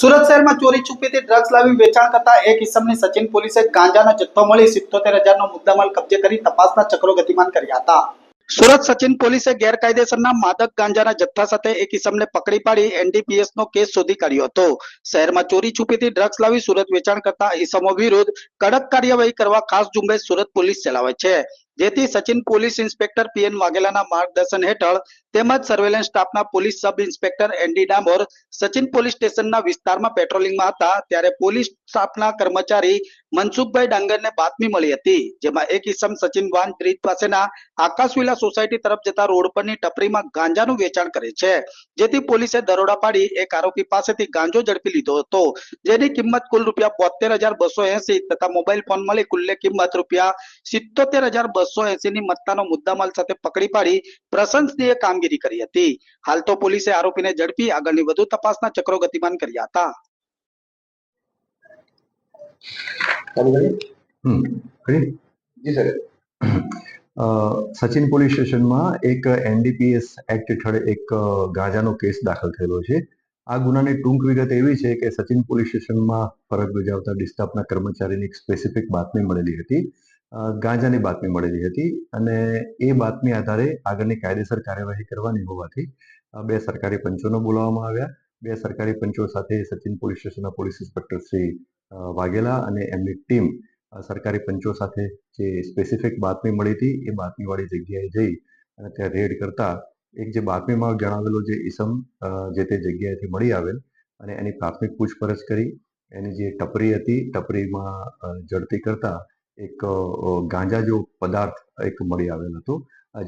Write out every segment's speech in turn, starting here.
સુરત શહેરમાં ચોરી છુપીથી ડ્રગ્સ લાવી વેચાણ કરતા એક ઇસમની સચિન પોલીસે ગાંજાનો જથ્થો મળી સિત્તોતેર હજારનો મુદ્દામાલ કબજે કરી તપાસના ચક્રો ગતિમાન કર્યા હતા. સુરત સચિન પોલીસે ગેરકાયદેસરના માદક ગાંજાના જથ્થા સાથે એક ઇસમને પકડી પાડી એનડીપીએસ નો કેસ શોધી કાઢ્યો હતો. શહેરમાં ચોરી છુપીથી ડ્રગ્સ લાવી સુરત વેચાણ કરતા ઇસમો વિરુદ્ધ કડક કાર્યવાહી કરવા ખાસ ઝુંબેશ સુરત પોલીસ ચલાવે છે. જેથી સચિન પોલીસ ઇન્સ્પેક્ટર પીએન વાઘેલાના માર્ગદર્શન હેઠળ તેમજ સર્વેલન્સ સ્ટાફના police sub inspector ND Damor Sachin police સ્ટેશનના વિસ્તારમાં પેટ્રોલિંગમાં હતા. ત્યારે પોલીસ સ્ટાફના કર્મચારી મનસુખભાઈ ડાંગરને બાતમી મળી હતી, જેમાં એક ઇસમ સચિન વાન બ્રિજ પાસેના આકાશવિલા સોસાયટી તરફ જતા રોડ પરની ટપરીમાં ગાંજાનું વેચાણ કરે છે. જેથી પોલીસે દરોડા પાડી એક આરોપી પાસેથી ગાંજો ઝડપી લીધો હતો. જેની કિંમત કુલ રૂપિયા બોતેર હજાર બસો એસી તથા મોબાઈલ ફોન મળી કુલ્લે કિંમત રૂપિયા સિત્તોતેર હજાર બસો એસી ની મત્તાનો મુદ્દામાલ સાથે પકડી પાડી પ્રશંસનીય કામગીરી કરી હતી. હાલ તો પોલીસે આરોપીને ઝડપી આગળની વધુ તપાસના ચક્રો ગતિમાન કર્યા હતા. ચાલુ કરીએ હમ કરી જી સર સચિન પોલીસ સ્ટેશનમાં એક એનડીપીએસ એક્ટ હેઠળ એક ગાંજાનો કેસ દાખલ થયેલો છે. આ ગુનાની ટૂંક વિગત એવી છે કે સચિન પોલીસ સ્ટેશનમાં ફરજ બજાવતા ડિસ્ટાફના કર્મચારીની એક સ્પેસિફિક બાતમી મળેલી હતી. ગાંજાની બાતમી મળેલી હતી અને એ બાતમી આધારે આગળની કાયદેસર કાર્યવાહી કરવાની હોવાથી બે સરકારી પંચોને બોલાવવામાં આવ્યા. બે સરકારી પંચો સાથે સચિન પોલીસ સ્ટેશનના પોલીસ ઇન્સ્પેક્ટર શ્રી વાઘેલા અને એમની ટીમ સરકારી પંચો સાથે જે સ્પેસિફિક બાતમી મળી હતી, એ બાતમીવાળી જગ્યાએ જઈ અને ત્યાં રેડ કરતા એક જે બાતમીમાં જણાવેલો જે ઈસમ જે તે જગ્યાએથી મળી આવેલ અને એની પ્રાથમિક પૂછપરછ કરી. એની જે ટપરી હતી, ટપરીમાં જડતી કરતા એક ગાંજા જેવો પદાર્થ એક મળી આવેલ હતો.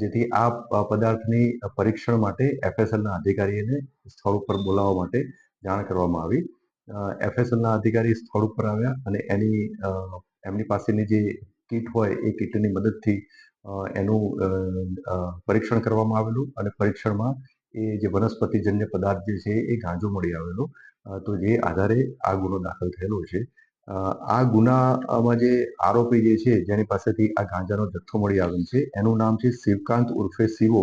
જેથી આ પદાર્થની પરીક્ષણ માટે એફએસએલના અધિકારીને સ્થળ ઉપર બોલાવવા માટે જાણ કરવામાં આવી. એફએસએલના અધિકારી સ્થળ ઉપર આવ્યા અને એની એમની પાસેની જે કીટ હોય એ કીટની મદદથી એનું પરીક્ષણ કરવામાં આવેલું અને પરીક્ષણમાં એ જે વનસ્પતિજન્ય પદાર્થ જે છે એ ગાંજો મળી આવેલો. તો જે આધારે આ ગુનો દાખલ થયેલો છે. આ ગુનામાં જે આરોપી જે છે જેની પાસેથી આ ગાંજાનો જથ્થો મળી આવેલ છે એનું નામ છે શિવકાંત ઉર્ફે શિવો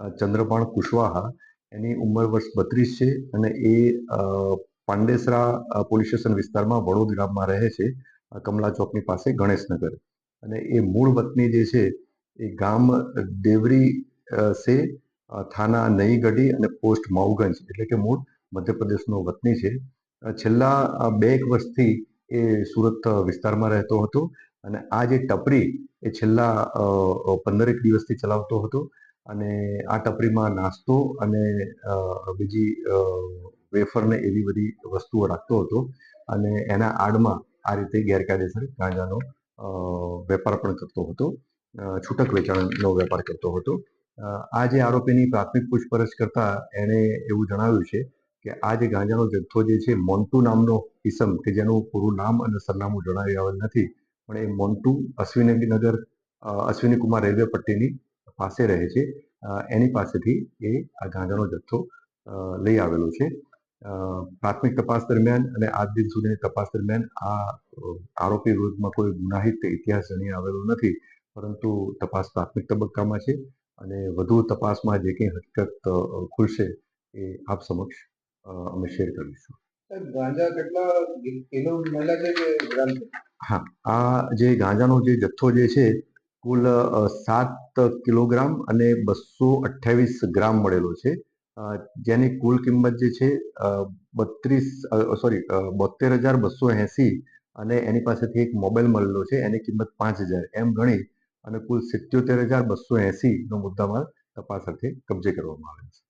ચંદ્રપાણ કુશવાહા. એની ઉંમર વર્ષ બત્રીસ છે અને એ પાંડેસરા પોલીસ સ્ટેશન વિસ્તારમાં વડોદ ગામમાં રહે છે કમલા ચોકની પાસે ગણેશનગર. અને એ મૂળ વતની જે છે, એ ગામ દેવરી સે થાના નઈગઢી અને પોસ્ટ માઉગંજ એટલે કે મૂળ મધ્યપ્રદેશનો વતની છે. છેલ્લા બે એક વર્ષથી એ સુરત વિસ્તારમાં રહેતો હતો અને આ જે ટપરી એ છેલ્લા પંદરેક દિવસથી ચલાવતો હતો અને આ ટપરીમાં નાસ્તો અને બીજી અ, વેફર ને એવી બધી વસ્તુઓ રાખતો હતો અને એના આડમાં આ રીતે ગેરકાયદેસર ગાંજાનો વેપાર પણ કરતો હતો. છૂટક વેચાણનો વેપાર કરતો હતો. આ જે આરોપીની પ્રાથમિક પૂછપરછ કરતા એણે એવું જણાવ્યું છે કે આ જે ગાંજાનો જથ્થો જે છે મોન્ટુ નામનો ઇસમ કે જેનું પૂરું નામ અને સરનામું જણાવી આવેલ નથી પણ એ મોન્ટુ અશ્વિનીનગર અશ્વિની કુમાર રેલવે પટ્ટીની પાસે રહે છે. એની પાસેથી એ આ ગાંજાનો જથ્થો લઈ આવેલો છે. પ્રાથમિક તપાસ દરમિયાન અને આજ દિન સુધીની તપાસ દરમિયાન આ આરોપી વિરુદ્ધમાં કોઈ ગુનાહિત ઇતિહાસ જણી આવેલો નથી. પરંતુ તપાસ પ્રાથમિક તબક્કામાં છે અને વધુ તપાસમાં જે કંઈ હકીકત ખુલશે એ આપ સમક્ષ અમે શેર કરીશું. ગાંજા કેટલા કિલો મળ્યા છે કે ગ્રામ હા આ જે ગાંજાનો જે જથ્થો જે છે કુલ સાત કિલોગ્રામ અને બસો અઠ્યાવીસ ગ્રામ મળેલો છે. જેની કુલ કિંમત જે છે બત્રીસ સોરી બોતેર હજાર બસો એંસી અને એની પાસેથી એક મોબાઈલ મળેલો છે, એની કિંમત પાંચ હજાર. એમ ગણી અને કુલ સિત્યોતેર હજાર બસો એંસીનો મુદ્દામાલ તપાસ અર્થે કબજે કરવામાં આવેલ છે.